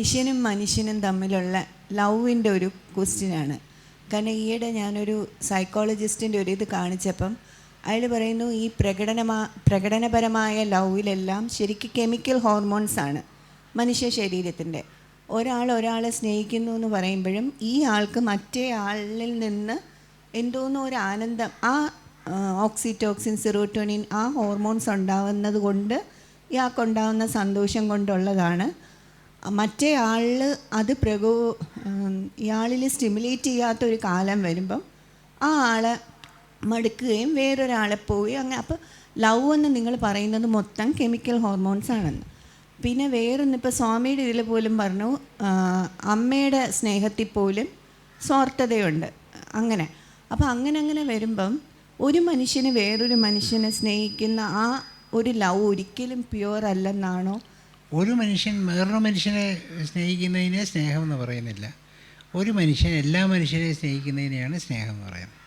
മനുഷ്യനും മനുഷ്യനും തമ്മിലുള്ള ലവിന്റെ ഒരു ക്വസ്റ്റ്യനാണ്. കാരണം ഈയിടെ ഞാനൊരു സൈക്കോളജിസ്റ്റിന്റെ ഒരു ഇത് കാണിച്ചപ്പം അയാൾ പറയുന്നു ഈ പ്രകടനമാ പ്രകടനപരമായ ലവിലെല്ലാം ശരിക്കും കെമിക്കൽ ഹോർമോൺസ് ആണ് മനുഷ്യ ശരീരത്തിന്റെ. ഒരാൾ ഒരാളെ സ്നേഹിക്കുന്നു എന്ന് പറയുമ്പോഴും ഈ ആൾക്ക് മറ്റേ ആളിൽ നിന്ന് എന്തോന്നോ ഒരു ആനന്ദം ആ ഓക്സിറ്റോക്സിൻ സിറോട്ടോണിൻ ആ ഹോർമോൺസ് ഉണ്ടാവുന്നത് കൊണ്ട് ഇയാൾക്കുണ്ടാവുന്ന സന്തോഷം കൊണ്ടുള്ളതാണ് മറ്റേ ആളിൽ അത് പ്രകോ ഇയാളിൽ സ്റ്റിമുലേറ്റ് ചെയ്യാത്ത ഒരു കാലം വരുമ്പം ആ ആളെ മടുക്കുകയും വേറൊരാളെ പോയി അങ്ങനെ. അപ്പോൾ ലവ് എന്ന് നിങ്ങൾ പറയുന്നത് മൊത്തം കെമിക്കൽ ഹോർമോൺസ് ആണെന്ന്. പിന്നെ വേറൊന്ന് ഇപ്പോൾ സ്വാമിയുടെ ഇതിൽ പോലും പറഞ്ഞു അമ്മയുടെ സ്നേഹത്തിൽ പോലും സ്വാർത്ഥതയുണ്ട്. അങ്ങനെ. അപ്പോൾ അങ്ങനെ അങ്ങനെ വരുമ്പം ഒരു മനുഷ്യന് വേറൊരു മനുഷ്യനെ സ്നേഹിക്കുന്ന ആ ഒരു ലവ് ഒരിക്കലും പ്യുവർ അല്ലെന്നാണോ ഒരു മനുഷ്യൻ വേറൊരു മനുഷ്യനെ സ്നേഹിക്കുന്നതിനെ സ്നേഹം എന്ന് പറയുന്നില്ല. ഒരു മനുഷ്യൻ എല്ലാ മനുഷ്യരെയും സ്നേഹിക്കുന്നതിനെയാണ് സ്നേഹം എന്ന് പറയുന്നത്.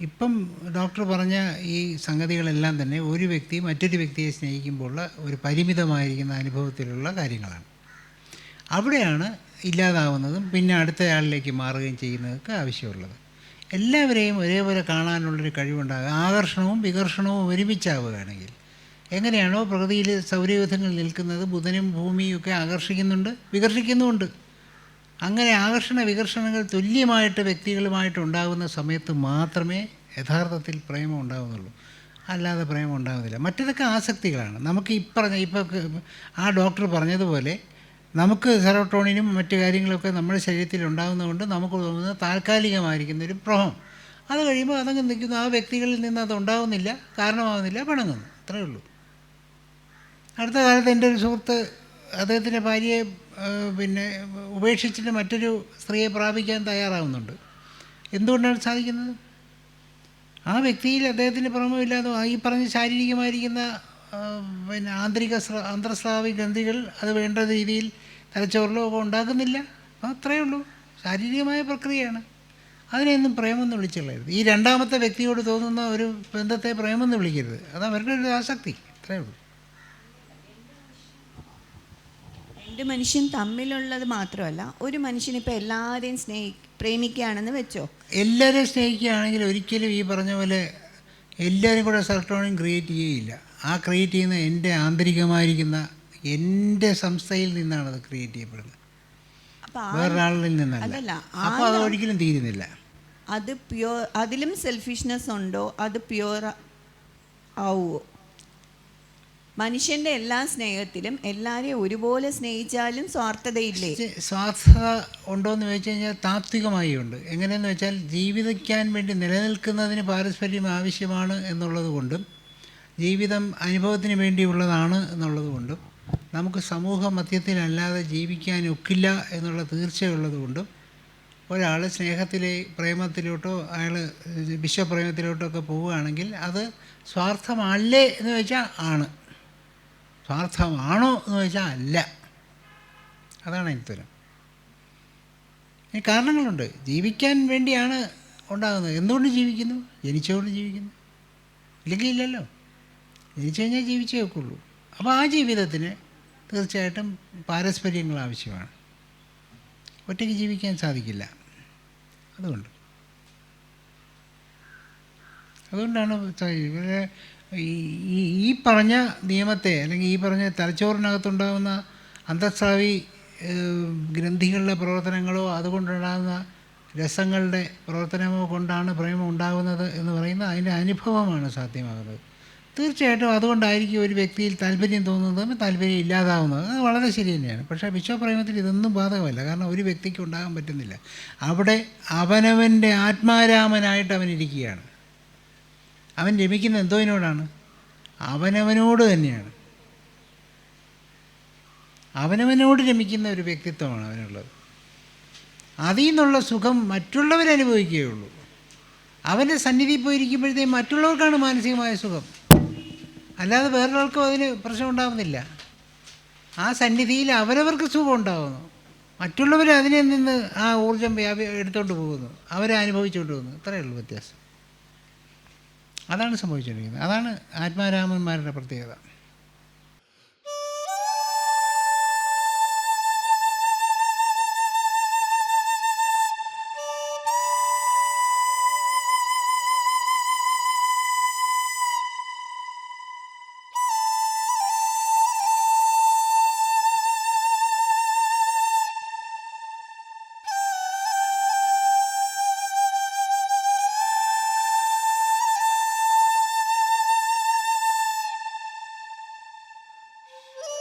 ഇപ്പം ഡോക്ടർ പറഞ്ഞ ഈ സംഗതികളെല്ലാം തന്നെ ഒരു വ്യക്തി മറ്റൊരു വ്യക്തിയെ സ്നേഹിക്കുമ്പോഴുള്ള ഒരു പരിമിതമായിരിക്കുന്ന അനുഭവത്തിലുള്ള കാര്യങ്ങളാണ്. അവിടെയാണ് ഇല്ലാതാവുന്നതും പിന്നെ അടുത്തയാളിലേക്ക് മാറുകയും ചെയ്യുന്നതൊക്കെ ആവശ്യമുള്ളത്. എല്ലാവരെയും ഒരേപോലെ കാണാനുള്ളൊരു കഴിവുണ്ടാകുക ആകർഷണവും വികർഷണവും ഒരുമിച്ചാവുകയാണെങ്കിൽ എങ്ങനെയാണോ പ്രകൃതിയിൽ സൗരയൂഥങ്ങൾ നിൽക്കുന്നത് ബുധനും ഭൂമിയും ഒക്കെ ആകർഷിക്കുന്നുണ്ട് വികർഷിക്കുന്നുമുണ്ട്. അങ്ങനെ ആകർഷണ വികർഷണങ്ങൾ തുല്യമായിട്ട് വ്യക്തികളുമായിട്ട് ഉണ്ടാകുന്ന സമയത്ത് മാത്രമേ യഥാർത്ഥത്തിൽ പ്രേമം ഉണ്ടാകുന്നുള്ളൂ അല്ലാതെ പ്രേമം ഉണ്ടാകുന്നില്ല മറ്റതൊക്കെ ആസക്തികളാണ്. നമുക്ക് ഇപ്പറഞ്ഞ ഇപ്പോൾ ആ ഡോക്ടർ പറഞ്ഞതുപോലെ നമുക്ക് സെറോട്ടോണിനും മറ്റു കാര്യങ്ങളൊക്കെ നമ്മുടെ ശരീരത്തിൽ ഉണ്ടാകുന്നതുകൊണ്ട് നമുക്ക് തോന്നുന്ന താൽക്കാലികമായിരിക്കുന്ന ഒരു പ്രോഹം അത് കഴിയുമ്പോൾ അതങ്ങ് നിൽക്കുന്നു. ആ വ്യക്തികളിൽ നിന്ന് അത് ഉണ്ടാകുന്നില്ല കാരണമാകുന്നില്ല പിണങ്ങുന്നു. അത്രയേ ഉള്ളൂ. അടുത്ത കാലത്ത് എന്റെ ഒരു സുഹൃത്ത് അദ്ദേഹത്തിന്റെ ഭാര്യയെ പിന്നെ ഉപേക്ഷിച്ചിട്ട് മറ്റൊരു സ്ത്രീയെ പ്രാപിക്കാൻ തയ്യാറാവുന്നുണ്ട്. എന്തുകൊണ്ടാണ് സാധിക്കുന്നത്? ആ വ്യക്തിയിൽ അദ്ദേഹത്തിന് പ്രമേയമില്ലാതെ ഈ പറഞ്ഞ ശാരീരികമായിരിക്കുന്ന പിന്നെ ആന്തരിക സ്ര അന്തർസ്രാവി ഗ്രന്ഥികൾ അത് വേണ്ട രീതിയിൽ തലച്ചോറിലോ ഒക്കെ ഉണ്ടാക്കുന്നില്ല. അത്രയേ ഉള്ളൂ. ശാരീരികമായ പ്രക്രിയയാണ്. അതിനെയൊന്നും പ്രേമെന്ന് വിളിച്ചുള്ളരുത് ഈ രണ്ടാമത്തെ വ്യക്തിയോട് തോന്നുന്ന ഒരു ബന്ധത്തെ പ്രേമെന്ന് വിളിക്കരുത്. അത് അവരുടെ ഒരു ആസക്തി. അത്രയേ ഉള്ളൂ. രണ്ട് മനുഷ്യൻ തമ്മിലുള്ളത് മാത്രമല്ല ഒരു മനുഷ്യൻ ഇപ്പോൾ എല്ലാവരെയും സ്നേഹി പ്രേമിക്കുകയാണെന്ന് വെച്ചോ? എല്ലാവരെയും സ്നേഹിക്കുകയാണെങ്കിൽ ഒരിക്കലും ഈ പറഞ്ഞ പോലെ എല്ലാവരും കൂടെ സെറട്ടോണിൻ ക്രിയേറ്റ് ചെയ്യുകയില്ല ആ ക്രിയേറ്റ് ചെയ്യുന്ന എന്റെ ആന്തരികമായിരിക്കുന്ന എന്റെ സംസ്ഥയിൽ നിന്നാണ് അത് ക്രിയേറ്റ് ചെയ്യപ്പെടുന്നത്. വേറൊരാളിൽ നിന്നല്ല. അപ്പോൾ അത് ഒരിക്കലും തീരുന്നില്ല. അത് പ്യുവർ അതിലും സെൽഫിഷ്നെസ് ഉണ്ടോ? അത് പ്യുവർ ആവുമോ മനുഷ്യന്റെ എല്ലാ സ്നേഹത്തിലും എല്ലാവരെയും ഒരുപോലെ സ്നേഹിച്ചാലും സ്വാർത്ഥതയില്ലേ? സ്വാർത്ഥത ഉണ്ടോ എന്ന് ചോദിച്ചു കഴിഞ്ഞാൽ താത്വികമായി ഉണ്ട്. എങ്ങനെയെന്ന് വെച്ചാൽ ജീവിക്കാൻ വേണ്ടി നിലനിൽക്കുന്നതിന് പാരസ്പര്യം ആവശ്യമാണ് എന്നുള്ളത് കൊണ്ടും ജീവിതം അനുഭവത്തിന് വേണ്ടിയുള്ളതാണ് എന്നുള്ളത് കൊണ്ടും നമുക്ക് സമൂഹ മധ്യത്തിലല്ലാതെ ജീവിക്കാൻ ഒക്കില്ല എന്നുള്ള തീർച്ചയുള്ളത് കൊണ്ടും ഒരാൾ സ്നേഹത്തിലെ പ്രേമത്തിലോട്ടോ അയാൾ വിശ്വപ്രേമത്തിലോട്ടോ ഒക്കെ പോവുകയാണെങ്കിൽ അത് സ്വാർത്ഥമല്ലേ എന്ന് വെച്ചാൽ ആണ്. സ്വാർത്ഥമാണോ എന്ന് ചോദിച്ചാൽ അല്ല. അതാണ് അതിന്റെ ഉത്തരം. ഈ കാരണങ്ങളുണ്ട്. ജീവിക്കാൻ വേണ്ടിയാണ് ഉണ്ടാകുന്നത്. എന്തുകൊണ്ട് ജീവിക്കുന്നു? ജനിച്ചുകൊണ്ട് ജീവിക്കുന്നു. ഇല്ലെങ്കിൽ ഇല്ലല്ലോ. ജനിച്ചു കഴിഞ്ഞാൽ ജീവിച്ചേ ഒക്കുള്ളൂ. അപ്പോൾ ആ ജീവിതത്തിന് തീർച്ചയായിട്ടും പാരസ്പര്യങ്ങൾ ആവശ്യമാണ്. ഒറ്റയ്ക്ക് ജീവിക്കാൻ സാധിക്കില്ല. അതുകൊണ്ട്. അതുകൊണ്ടാണ് ഇവരെ ഈ ഈ- പറഞ്ഞ നിയമത്തെ അല്ലെങ്കിൽ ഈ പറഞ്ഞ തലച്ചോറിനകത്തുണ്ടാകുന്ന അന്തസ്രാവി ഗ്രന്ഥികളുടെ പ്രവർത്തനങ്ങളോ അതുകൊണ്ടുണ്ടാകുന്ന രസങ്ങളുടെ പ്രവർത്തനമോ കൊണ്ടാണ് പ്രേമം ഉണ്ടാകുന്നത് എന്ന് പറയുന്ന അതിന്റെ അനുഭവമാണ് സാധ്യമാകുന്നത്. തീർച്ചയായിട്ടും അതുകൊണ്ടായിരിക്കും ഒരു വ്യക്തിയിൽ താല്പര്യം തോന്നുന്നതും താല്പര്യം ഇല്ലാതാവുന്നത്. അത് വളരെ ശരി തന്നെയാണ്. പക്ഷേ വിശ്വപ്രേമത്തിൽ ഇതൊന്നും ബാധകമല്ല. കാരണം ഒരു വ്യക്തിക്ക് ഉണ്ടാകാൻ പറ്റുന്നില്ല. അവിടെ അവനവന്റെ ആത്മാരാമനായിട്ട് അവൻ ഇരിക്കുകയാണ് അവൻ രമിക്കുന്നത് എന്തോതിനോടാണ് അവനവനോട് തന്നെയാണ്. അവനവനോട് രമിക്കുന്ന ഒരു വ്യക്തിത്വമാണ് അവനുള്ളത്. അതിൽ നിന്നുള്ള സുഖം മറ്റുള്ളവരനുഭവിക്കുകയുള്ളൂ അവന്റെ സന്നിധിയിൽ പോയിരിക്കുമ്പോഴത്തേക്ക് മറ്റുള്ളവർക്കാണ് മാനസികമായ സുഖം. അല്ലാതെ വേറൊരാൾക്കും അതിന് പ്രശ്നം ഉണ്ടാകുന്നില്ല ആ സന്നിധിയിൽ അവരവർക്ക് സുഖം ഉണ്ടാകുന്നു മറ്റുള്ളവർ അതിനെ നിന്ന് ആ ഊർജം വ്യാപി എടുത്തുകൊണ്ട് പോകുന്നു. അവരെ അനുഭവിച്ചുകൊണ്ട് പോകുന്നു. അത്രയേ ഉള്ളൂ വ്യത്യാസം. അതാണ് സംഭവിച്ചിരിക്കുന്നത് അതാണ് ആത്മാരാമന്മാരുടെ പ്രത്യേകത. Yeah.